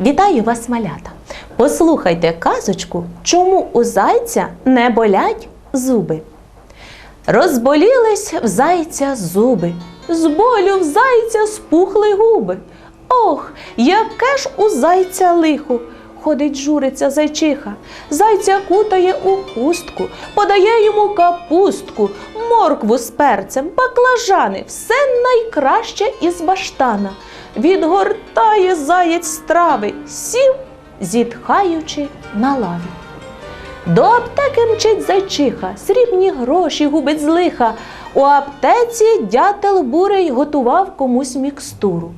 Вітаю вас, малята! Послухайте казочку, чому у зайця не болять зуби. Розболілись в зайця зуби, з болю в зайця спухли губи. Ох, яке ж у зайця лихо! Ходить журиться зайчиха, зайця кутає у хустку, подає йому капустку, моркву з перцем, баклажани, все найкраще із баштана. Відгортає заєць страви, сів, зітхаючи на лаві. До аптеки мчить зайчиха, срібні гроші губить з лиха. У аптеці дятел бурий готував комусь мікстуру.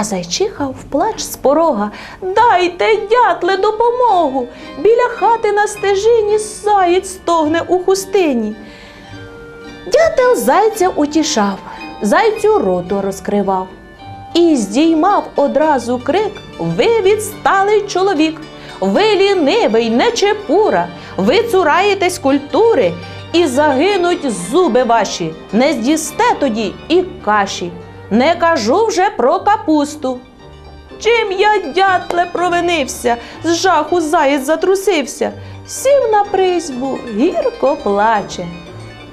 А зайчиха вплач з порога. Дайте, дятле, допомогу. Біля хати на стежині заєць стогне у хустині. Дятел зайця утішав, зайцю роту розкривав. І здіймав одразу крик Ви відсталий чоловік, ви лінивий, нечепура, ви цураєтесь культури, і загинуть зуби ваші, не з'їсте тоді і каші. Не кажу вже про капусту. Чим я, дятле, провинився, з жаху заєць затрусився, сів на призьбу, гірко плаче.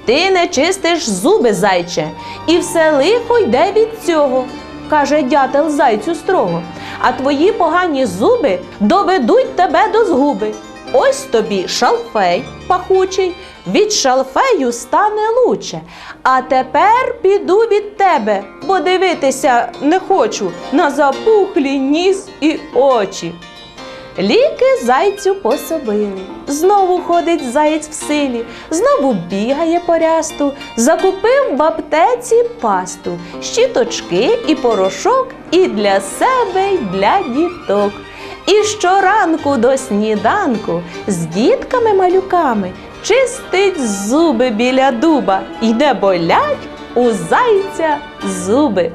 Ти не чистиш зуби, зайче, і все лихо йде від цього, каже дятел зайцю строго. А твої погані зуби доведуть тебе до згуби. Ось тобі шалфей пахучий, від шалфею стане луче. А тепер піду від тебе, бо дивитися не хочу на запухлі ніс і очі. Ліки зайцю пособили. Знову ходить заєць в силі, знову бігає по рясту, закупив в аптеці пасту, щіточки і порошок і для себе, і для діток. І щоранку до сніданку з дітками-малюками чистить зуби біля дуба і не болять у зайця зуби.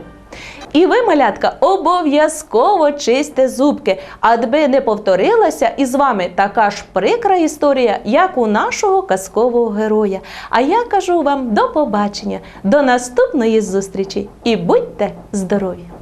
І ви, малятка, обов'язково чисте зубки, аби не повторилася із вами така ж прикра історія, як у нашого казкового героя. А я кажу вам до побачення, до наступної зустрічі і будьте здорові!